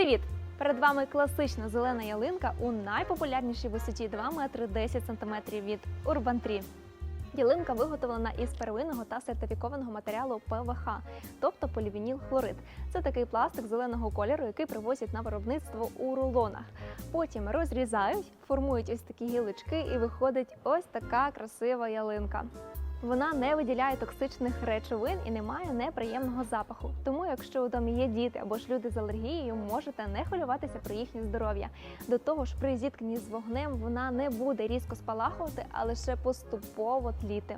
Привіт! Перед вами класична зелена ялинка у найпопулярнішій висоті 2 метри 10 сантиметрів від Urban Tree. Ялинка виготовлена із первинного та сертифікованого матеріалу ПВХ, тобто полівініл-хлорид. Це такий пластик зеленого кольору, який привозять на виробництво у рулонах. Потім розрізають, формують ось такі гілочки, і виходить ось така красива ялинка. Вона не виділяє токсичних речовин і не має неприємного запаху. Тому, якщо у домі є діти або ж люди з алергією, можете не хвилюватися про їхнє здоров'я. До того ж, при зіткненні з вогнем вона не буде різко спалахувати, а лише поступово тліти.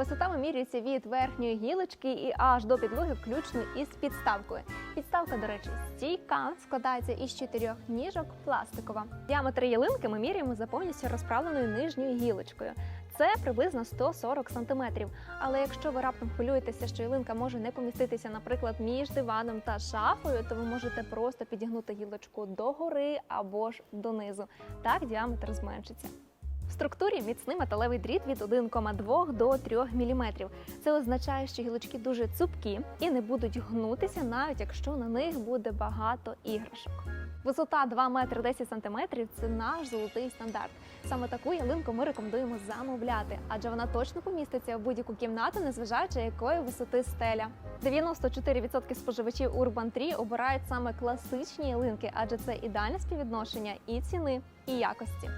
Висота вимірюється від верхньої гілочки і аж до підлоги, включно із підставкою. Підставка, до речі, стійка складається із чотирьох ніжок пластикова. Діаметр ялинки ми міряємо за повністю розправленою нижньою гілочкою. Це приблизно 140 см. Але якщо ви раптом хвилюєтеся, що ялинка може не поміститися, наприклад, між диваном та шафою, то ви можете просто підігнути гілочку догори або ж донизу. Так діаметр зменшиться. В структурі міцний металевий дріт від 1,2 до 3 мм. Це означає, що гілочки дуже цупкі і не будуть гнутися, навіть якщо на них буде багато іграшок. Висота 2 метри 10 сантиметрів – це наш золотий стандарт. Саме таку ялинку ми рекомендуємо замовляти, адже вона точно поміститься в будь-яку кімнату, незважаючи якої висоти стеля. 94% споживачів Urban Tree обирають саме класичні ялинки, адже це ідеальне співвідношення і ціни, і якості.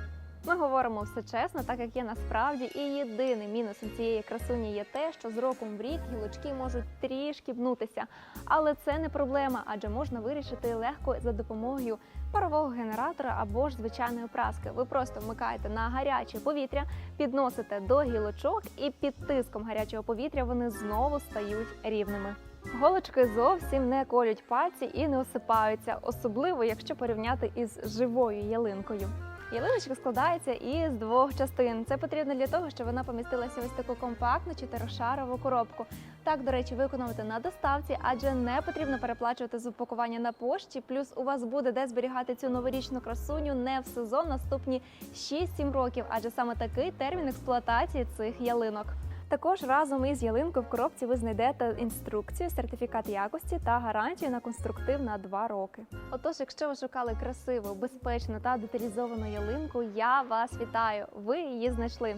Ми говоримо все чесно, так як є насправді, і єдиним мінусом цієї красуні є те, що з роком в рік гілочки можуть трішки бнутися. Але це не проблема, адже можна вирішити легко за допомогою парового генератора або ж звичайної праски. Ви просто вмикаєте на гаряче повітря, підносите до гілочок, і під тиском гарячого повітря вони знову стають рівними. Голочки зовсім не колють пальці і не осипаються, особливо якщо порівняти із живою ялинкою. Ялиночка складається із двох частин. Це потрібно для того, щоб вона помістилася в ось таку компактну чотирошарову коробку. Так, до речі, виконувати на доставці, адже не потрібно переплачувати з упакування на пошті. Плюс у вас буде де зберігати цю новорічну красуню не в сезон наступні 6-7 років, адже саме такий термін експлуатації цих ялинок. Також разом із ялинкою в коробці ви знайдете інструкцію, сертифікат якості та гарантію на конструктив на 2 роки. Отож, якщо ви шукали красиву, безпечну та деталізовану ялинку, я вас вітаю! Ви її знайшли.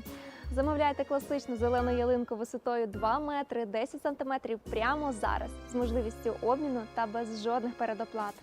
Замовляйте класичну зелену ялинку висотою 2 метри 10 сантиметрів прямо зараз з можливістю обміну та без жодних передоплат.